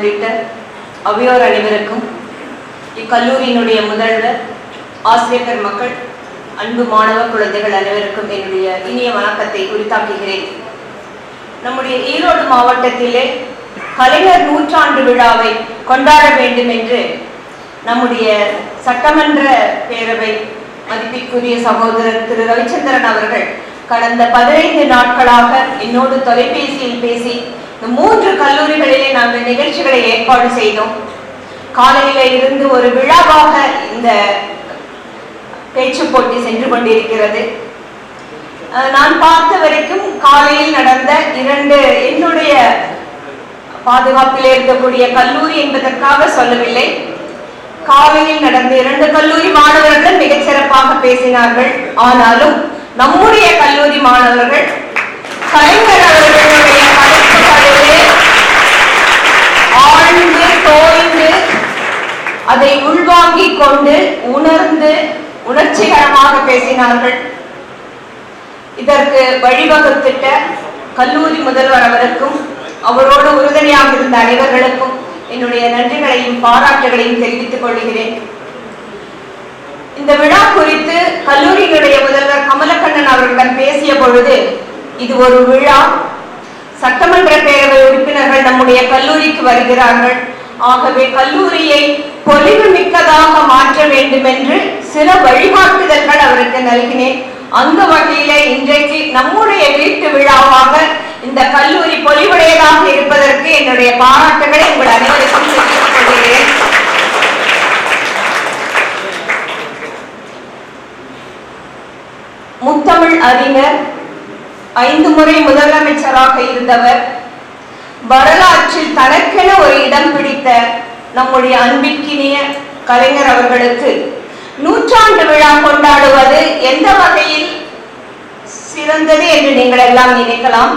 உள்ளிட்ட அவையோர் அனைவருக்கும் இக்கல்லூரியினுடைய முதல்வர் ஆசிரியர் மக்கள் அன்பு மாணவ குழந்தைகள் அனைவருக்கும் என்னுடைய இனிய வணக்கத்தை உரித்தாக்குகிறேன். நம்முடைய ஈரோடு மாவட்டத்திலே கலைஞர் நூற்றாண்டு விழாவை கொண்டாட வேண்டும் என்று நம்முடைய சட்டமன்ற பேரவை மதிப்பிற்குரிய சகோதரர் திரு. ரவிச்சந்திரன் அவர்கள் கடந்த பதினைந்து நாட்களாக என்னோடு தொலைபேசியில் பேசி இந்த மூன்று கல்லூரிகளிலே நாங்கள் நிகழ்ச்சிகளை ஏற்பாடு செய்தோம். காலையில இருந்து ஒரு விழாவாக இந்த பேச்சு போட்டி சென்று கொண்டிருக்கிறது. நான் பார்த்த வரைக்கும் காலையில் நடந்த இரண்டு என்னுடைய பாதுகாப்பில் இருக்கக்கூடிய கல்லூரி என்பதற்காக சொல்லவில்லை. காலையில் நடந்த இரண்டு கல்லூரி மாணவர்கள் மிகச்சிறப்பாக பேசினார்கள். ஆனாலும் நம்முடைய கல்லூரி மாணவர்கள் கலைஞர் அவர்களுடைய அதை உள்வாங்கிக் கொண்டு உணர்ந்து உணர்ச்சிகரமாக பேசினார்கள். இதற்கு வழிவகுத்திட்ட கல்லூரி முதல்வர் அவருக்கும் அவரோடு உறுதுணையாக இருந்த அனைவர்களுக்கும் என்னுடைய நன்றிகளையும் பாராட்டுகளையும் தெரிவித்துக் கொள்கிறேன். இந்த விழா குறித்து கல்லூரியினுடைய முதல்வர் கமலக்கண்ணன் அவர்களிடம் பேசிய பொழுது இது ஒரு விழா. சட்டமன்ற பேரவை உறுப்பினர்கள் நம்முடைய கல்லூரிக்கு வருகிறார்கள். ஆகவே கல்லூரியை பொலிவு மிக்கதாக மாற்ற வேண்டும் என்று சில வழிகாட்டுதல்கள் அவருக்கு நல்கினேன். அந்த வகையில இன்றைக்கு நம்முடைய வீட்டு விழாவாக இந்த கல்லூரி பொலிவுடையதாக இருப்பதற்கு என்னுடைய பாராட்டுகளை உங்கள் அனைவருக்கும் கொள்கிறேன். முத்தமிழ் அறிஞர் ஐந்து முறை முதலமைச்சராக இருந்தவர் வரலாற்றில் தனக்கென ஒரு இடம் பிடித்த நம்முடைய அன்பிற்கினிய கலைஞர் அவர்களுக்கு நூற்றாண்டு விழா கொண்டாடுவது எந்த வகையில் சிறந்தது என்று நீங்கள் எல்லாம் நினைக்கலாம்?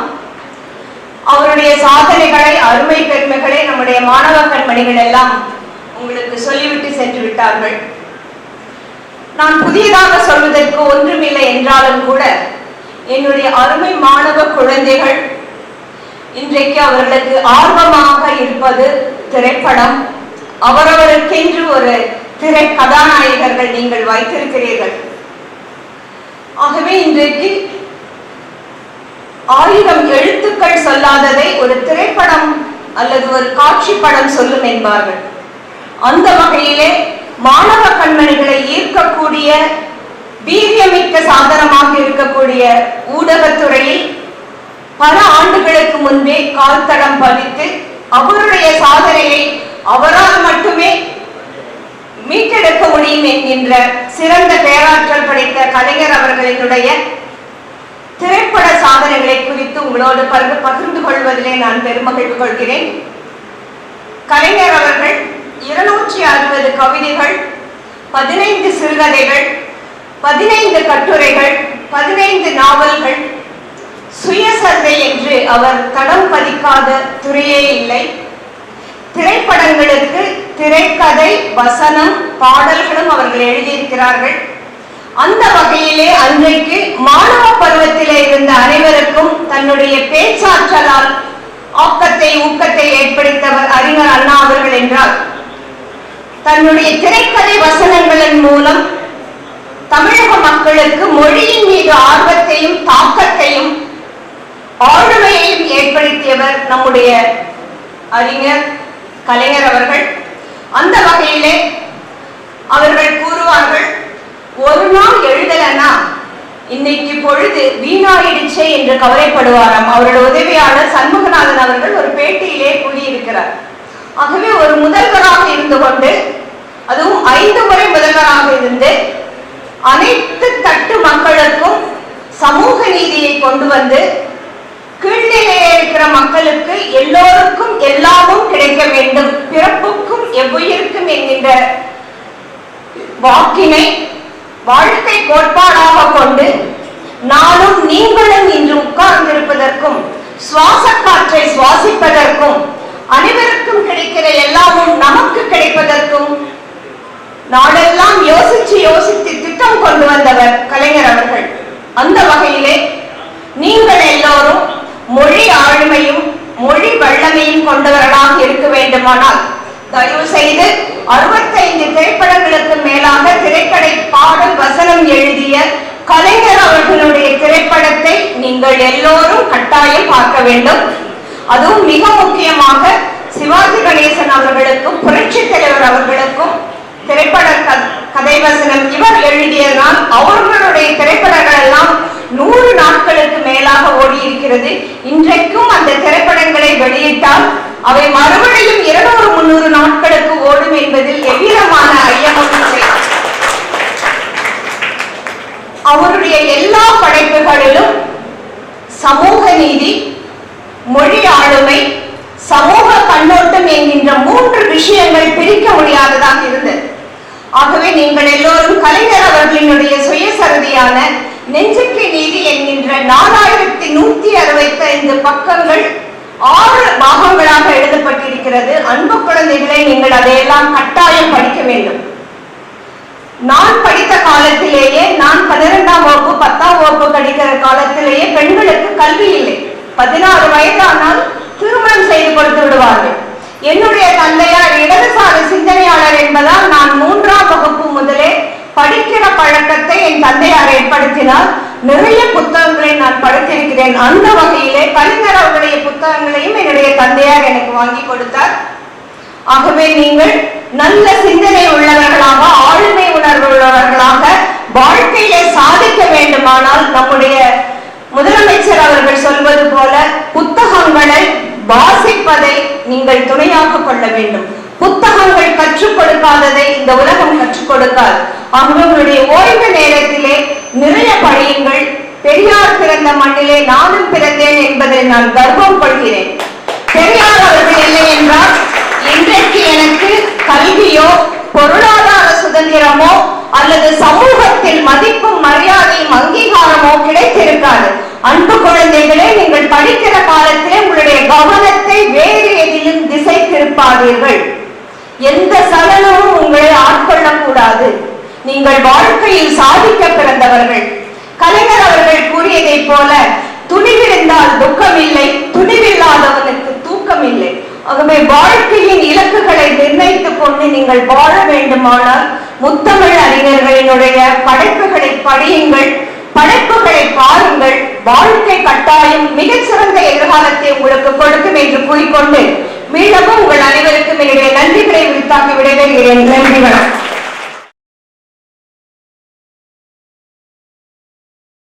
அவருடைய சாதனைகளை அருமை பெருமைகளை நம்முடைய மாணவ கண்மணிகள் எல்லாம் உங்களுக்கு சொல்லிவிட்டு சென்று விட்டார்கள். நான் புதியதாக சொல்வதற்கு ஒன்றுமில்லை என்றாலும் கூட என்னுடைய அருமை மாணவ குழந்தைகள் இன்றைக்கு அவர்களுக்கு ஆர்வமாக இருப்பது திரைப்படம். அவரவருக்கென்று ஒரு திரை கதாநாயகர்கள் நீங்கள் வைத்திருக்கிறீர்கள். ஆகவே இன்றைக்கு ஆயிரம் எழுத்துக்கள் சொல்லாததை ஒரு திரைப்படம் அல்லது ஒரு காட்சி படம் சொல்லும் என்பார்கள். அந்த வகையிலே மாணவ கண்மணிகளை ஈர்க்கக்கூடிய வீரியமிக்க சாதனமாக இருக்கக்கூடிய ஊடகத்துறையில் பல ஆண்டுகளுக்கு முன்பே கால்தடம் பதித்து அவருடைய சாதனையை அவரால் மட்டுமே மீட்டெடுக்க முடியும் என்கின்ற சிறந்த பேராற்றல் படைத்த கலைஞர் அவர்களினுடைய திரைப்பட சாதனைகளை குறித்து உங்களோடு பகிர்ந்து பகிர்ந்து கொள்வதிலே நான் பெருமகிழ்வு கொள்கிறேன். கலைஞர் அவர்கள் இருநூற்றி அறுபது கவிதைகள் பதினைந்து சிறுகதைகள் பதினைந்து கட்டுரைகள் பதினைந்து நாவல்கள் சுயசந்தை என்று அவர் தடம் பதிக்காத துறையே இல்லை. திரைப்படங்களுக்கு திரைக்கதை வசனம் பாடல்களும் அவர்கள் எழுதியிருக்கிறார்கள். அந்த வகையிலே அன்றைக்கு மாணவ பருவத்திலே இருந்த அனைவருக்கும் தன்னுடைய பேச்சாற்றலால் ஆக்கத்தை ஊக்கத்தை ஏற்படுத்தவர் அறிஞர் அண்ணா அவர்கள் என்றார் தன்னுடைய திரைக்கதை வசனங்களின் மூலம் தமிழக மக்களுக்கு மொழியின் மீது ஆர்வத்தையும் தாக்கத்தையும் ஆளுமையையும் ஏற்படுத்தியவர் நம்முடைய அறிஞர் கலைஞர் அவர்கள் அந்த வகையிலே அவர்கள் கூறுவார்கள் ஒரு நாள் எழுதலன்னா இன்னைக்கு பொழுது வீணாயிடுச்சே என்று கவலைப்படுவாராம். அவருடைய உதவியாளர் சண்முகநாதன் அவர்கள் ஒரு பேட்டியிலே கூறியிருக்கிறார். ஆகவே ஒரு முதல்வராக இருந்து கொண்டு அதுவும் ஐந்து முறை முதல்வராக இருந்து அனைத்து தட்டு மக்களுக்கும் சமூக நீதியை கொண்டு வந்து கீழ்நிலையில் இருக்கிற மக்களுக்கு எல்லோருக்கும் எல்லாமும் இருக்க வேண்டும். பிறப்புக்கும் எவ்வுயிருக்கும் என்கின்ற வாக்கினை வாழ்க்கை கோட்பாடாக கொண்டு நானும் நீங்களும் இன்று உட்கார்ந்திருப்பதற்கும் சுவாச காற்றை சுவாசிப்பதற்கும் அனைவருக்கும் கிடைக்கிற எல்லாமும் நமக்கு கிடைப்பதற்கும் நாளெல்லாம் யோசிச்சு யோசித்து திட்டம் கொண்டு வந்தவர் கலைஞர் அவர்கள். அந்த வகையிலே நீங்கள் எல்லோரும் மொழி ஆளுமையும் மொழி வல்லமையும் கொண்டவர்களாக இருக்க வேண்டுமானால் தயவு செய்து அறுபத்தைந்து திரைப்படங்களுக்கு மேலாக திரைக்கடை பாடல் வசனம் எழுதிய கலைஞர் அவர்களுடைய திரைப்படத்தை நீங்கள் எல்லோரும் கட்டாயம் பார்க்க வேண்டும். அதுவும் மிக முக்கியமாக சிவாஜி கணேசன் அவர்களுக்கும் புரட்சி தலைவர் அவர்களுக்கும் திரைப்பட கதை வசனம் இவர் எழுதியதனால் அவர் என்பதில் எவ்விதமான ஐயமும் இல்லை. அவருடைய எல்லா படைப்புகளிலும் சமூக நீதி மொழி ஆளுமை சமூக கண்ணோட்டம் என்கின்ற மூன்று விஷயங்கள் பிரிக்க முடியாததாக இருந்தது. ஆகவே நீங்கள் எல்லோரும் கலைஞர் அவர்களினுடைய சுயசரிதியான நெஞ்சுக்கு நீதி என்கின்ற நாலாயிரத்தி நூத்தி அறுபத்தி ஐந்து பக்கங்கள் ஆறு பாகங்களாக எழுதப்பட்டிருக்கிறது. அன்பு குழந்தைகளை நீங்கள் அதையெல்லாம் கட்டாயம் படிக்க வேண்டும். நான் படித்த காலத்திலேயே நான் பன்னிரெண்டாம் வகுப்பு பத்தாம் வகுப்பு படிக்கிற காலத்திலேயே பெண்களுக்கு கல்வி இல்லை. பதினாறு வயதானால் திருமணம் செய்து கொடுத்து விடுவார்கள். என்னுடைய தந்தையார் இடதுசாரி சிந்தனையாளர் என்பதால் நான் மூன்றாம் வகுப்பு முதலே படிக்கிற பழக்கத்தை என் தந்தையார் ஏற்படுத்தினார். நிறைய புத்தகங்களை நான் படித்திருக்கிறேன். அந்த வகையிலே கலைஞர் அவர்களுடைய புத்தகங்களையும் என்னுடைய தந்தையார் எனக்கு வாங்கி கொடுத்தார். ஆகவே நீங்கள் நல்ல சிந்தனை உள்ளவர்களாக ஆளுமை உணர்வு உள்ளவர்களாக வாழ்க்கையிலே சாதிக்க வேண்டுமானால் நம்முடைய முதலமைச்சர் அவர்கள் சொல்வது போல புத்தகங்களை வாசிப்பதை நீங்கள் துணையாக கொள்ள வேண்டும். புத்தகங்கள் கற்றுக் கொடுக்காததை இந்த உலகம் கற்றுக் கொடுக்காது. அவங்களுடைய ஓய்வு நேரத்திலே நிறைய பெரியார் பிறந்த மண்ணிலே நானும் பிறந்தேன் என்பதில் நான் கர்வம் கொள்கிறேன். பெரியார் அவர்கள் இல்லை என்றால் இன்றைக்கு எனக்கு கல்வியோ பொருளாதார சுதந்திரமோ அல்லது சமூகத்தில் மதிப்பும் மரியாதையும் அங்கீகாரமோ கிடைத்திருக்காது. அன்பு குழந்தைகளே நீங்கள் படிக்கிற காலத்திலே உங்களுடைய கவனத்தை வேறு எதிலும் திசை திருப்பாதீர்கள் எந்த சலனமும் உங்களை ஆட்கொள்ளக்கூடாது. நீங்கள் வாழ்க்கையில் சாதிக்க பிறந்தவர்கள் கலைஞர் அவர்கள் கூறியதைப் போல துணிவிருந்தால் துக்கம் இல்லை துணிவில்லாதவனுக்கு தூக்கம் இல்லை ஆகவே வாழ்க்கையின் இலக்குகளை நிர்ணயித்துக் கொண்டு நீங்கள் வாழ வேண்டுமானால் முத்தமிழ் அறிஞர்களினுடைய படைப்புகளை படியுங்கள். படைப்புகளை பாருங்கள். வாழ்க்கை கட்டாயம் மிகச்சிறந்த எதிர்காலத்தை உங்களுக்கு கொடுக்கும் என்று கூறிக்கொண்டு மீண்டும் உங்கள் அனைவருக்கும் என்னுடைய நன்றிகளை உரித்தாக்கி விடைபெறுகிறேன். நன்றி வணக்கம்.